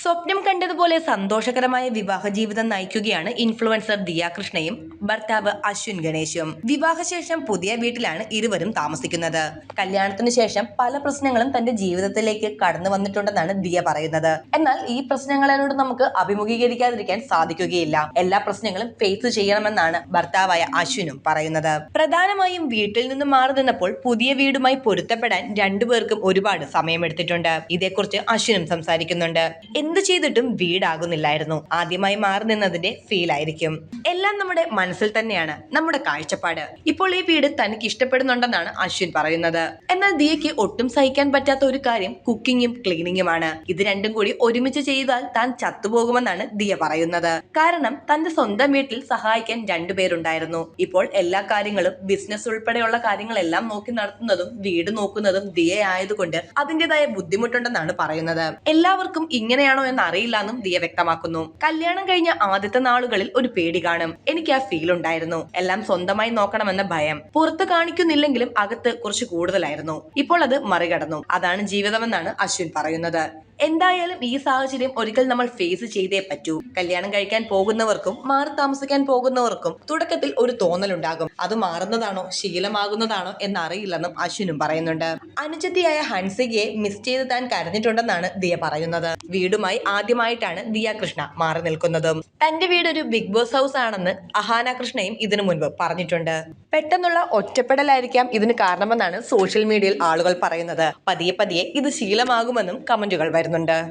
സ്വപ്നം കണ്ടതുപോലെ സന്തോഷകരമായ വിവാഹ ജീവിതം നയിക്കുകയാണ് ഇൻഫ്ലുവൻസർ ദിയ കൃഷ്ണയും ഭർത്താവ് അശ്വിൻ ഗണേശും. വിവാഹശേഷം പുതിയ വീട്ടിലാണ് ഇരുവരും താമസിക്കുന്നത്. കല്യാണത്തിന് ശേഷം പല പ്രശ്നങ്ങളും തന്റെ ജീവിതത്തിലേക്ക് കടന്നു വന്നിട്ടുണ്ടെന്നാണ് ദിയ പറയുന്നത്. എന്നാൽ ഈ പ്രശ്നങ്ങളോട് നമുക്ക് അഭിമുഖീകരിക്കാതിരിക്കാൻ സാധിക്കുകയില്ല. എല്ലാ പ്രശ്നങ്ങളും ഫേസ് ചെയ്യണമെന്നാണ് ഭർത്താവായ അശ്വിനും പറയുന്നത്. പ്രധാനമായും വീട്ടിൽ നിന്ന് മാറി നിന്നപ്പോൾ പുതിയ വീടുമായി പൊരുത്തപ്പെടാൻ രണ്ടുപേർക്കും ഒരുപാട് സമയമെടുത്തിട്ടുണ്ട്. ഇതേക്കുറിച്ച് അശ്വിനും സംസാരിക്കുന്നുണ്ട്. എന്ത് ചെയ്തിട്ടും വീടാകുന്നില്ലായിരുന്നു. ആദ്യമായി മാറി നിന്നതിന്റെ ഫീൽ ആയിരിക്കും. എല്ലാം നമ്മുടെ മനസ്സിൽ തന്നെയാണ് നമ്മുടെ കാഴ്ചപ്പാട്. ഇപ്പോൾ ഈ വീട് തനിക്ക് ഇഷ്ടപ്പെടുന്നുണ്ടെന്നാണ് അശ്വിൻ പറയുന്നത്. എന്നാൽ ദിയയ്ക്ക് ഒട്ടും സഹിക്കാൻ പറ്റാത്ത ഒരു കാര്യം കുക്കിങ്ങും ക്ലീനിങ്ങുമാണ്. ഇത് രണ്ടും കൂടി ഒരുമിച്ച് ചെയ്താൽ താൻ ചത്തുപോകുമെന്നാണ് ദിയ പറയുന്നത്. കാരണം തന്റെ സ്വന്തം വീട്ടിൽ സഹായിക്കാൻ രണ്ടുപേരുണ്ടായിരുന്നു ഇപ്പോൾ എല്ലാ കാര്യങ്ങളും ബിസിനസ് ഉൾപ്പെടെയുള്ള കാര്യങ്ങളെല്ലാം നോക്കി നടത്തുന്നതും വീട് നോക്കുന്നതും ദിയ ആയതുകൊണ്ട് അതിന്റെതായ ബുദ്ധിമുട്ടുണ്ടെന്നാണ് പറയുന്നത്. എല്ലാവർക്കും ഇങ്ങനെയാണോ എന്ന് അറിയില്ല എന്നും ദിയ വ്യക്തമാക്കുന്നു. കല്യാണം കഴിഞ്ഞ ആദ്യത്തെ നാളുകളിൽ ഒരു പേടി കാണും. എനിക്ക് ആ ഫീൽ ഉണ്ടായിരുന്നു. എല്ലാം സ്വന്തമായി നോക്കണമെന്ന ഭയം. പുറത്ത് കാണിക്കുന്നില്ലെങ്കിലും അകത്ത് കുറച്ച് കൂടുതലായിരുന്നു. ഇപ്പോൾ അത് മറികടന്നു. അതാണ് ജീവിതമെന്നാണ് അശ്വിൻ പറയുന്നത്. എന്തായാലും ഈ സാഹചര്യം ഒരിക്കൽ നമ്മൾ ഫേസ് ചെയ്തേ പറ്റൂ. കല്യാണം കഴിക്കാൻ പോകുന്നവർക്കും മാറി താമസിക്കാൻ പോകുന്നവർക്കും തുടക്കത്തിൽ ഒരു തോന്നലുണ്ടാകും. അത് മാറുന്നതാണോ ശീലമാകുന്നതാണോ എന്നറിയില്ലെന്നും അശ്വിനും പറയുന്നുണ്ട്. അനുജത്തിയായ ഹൻസികയെ മിസ് ചെയ്ത് താൻ കരഞ്ഞിട്ടുണ്ടെന്നാണ് ദിയ പറയുന്നത്. വീടുമായി ആദ്യമായിട്ടാണ് ദിയ കൃഷ്ണ മാറി നിൽക്കുന്നത്. തന്റെ വീട് ഒരു ബിഗ് ബോസ് ഹൗസ് ആണെന്ന് അഹാന കൃഷ്ണയും ഇതിനു മുൻപ് പറഞ്ഞിട്ടുണ്ട്. പെട്ടെന്നുള്ള ഒറ്റപ്പെടലായിരിക്കാം ഇതിന് കാരണമെന്നാണ് സോഷ്യൽ മീഡിയയിൽ ആളുകൾ പറയുന്നത്. പതിയെ പതിയെ ഇത് ശീലമാകുമെന്നും കമന്റുകൾ വരുന്നുണ്ട്.